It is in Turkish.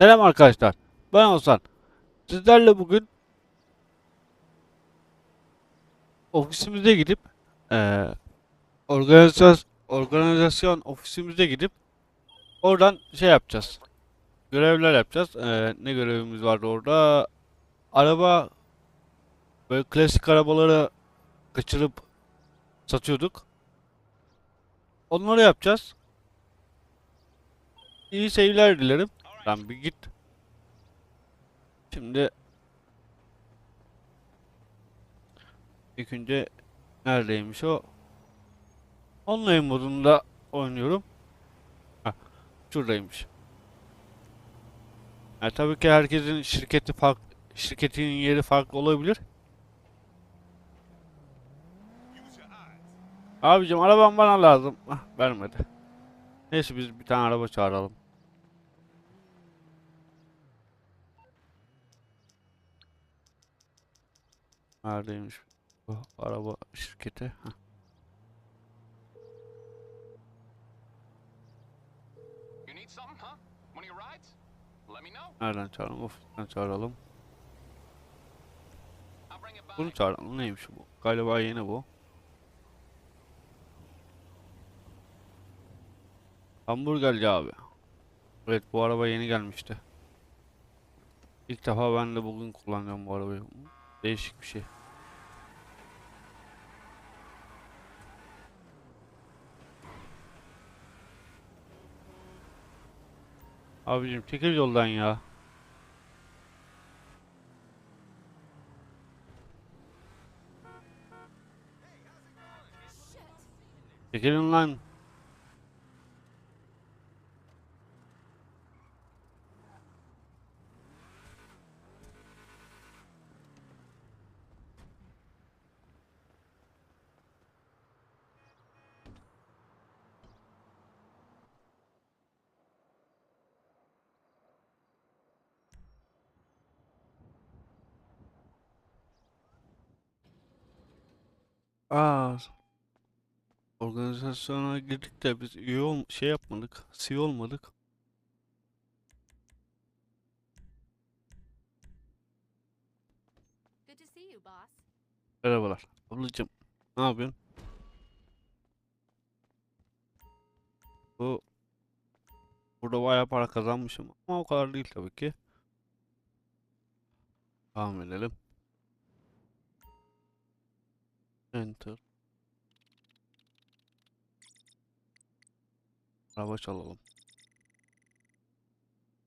Selam arkadaşlar. Ben Ozan. Sizlerle bugün ofisimize gidip eee organizasyon organizasyon ofisimize gidip oradan şey yapacağız. Görevler yapacağız. Eee, ne görevimiz vardı orada? Araba böyle klasik arabaları kaçırıp satıyorduk. Onları yapacağız. İyi seyirler dilerim. Lan bir git. Şimdi ilk önce neredeymiş o? Online modunda oynuyorum. Hah, şuradaymış. Ya tabii ki herkesin şirketi fark şirketinin yeri farklı olabilir. Abicim arabam bana lazım. Ah, vermedi. Neyse biz bir tane araba çağıralım. Neredeymiş bu araba şirketi? Heh. Nereden çağıralım? Ofisten çağıralım. Bunu çağıralım. Neymiş bu? Galiba yeni bu. Hamburgerci abi. Evet bu araba yeni gelmişti. İlk defa ben de bugün kullanacağım bu arabayı. Değişik bir şey. Abicim çekil yoldan ya. Çekilin lan. Aa, organizasyona girdik de biz üye ol şey yapmadık, CEO olmadık. Good to see you, boss. Merhabalar. Ablacığım, ne yapıyorsun? Bu burada bayağı para kazanmışım ama o kadar değil tabii ki. Devam edelim. Enter. Araba çalalım.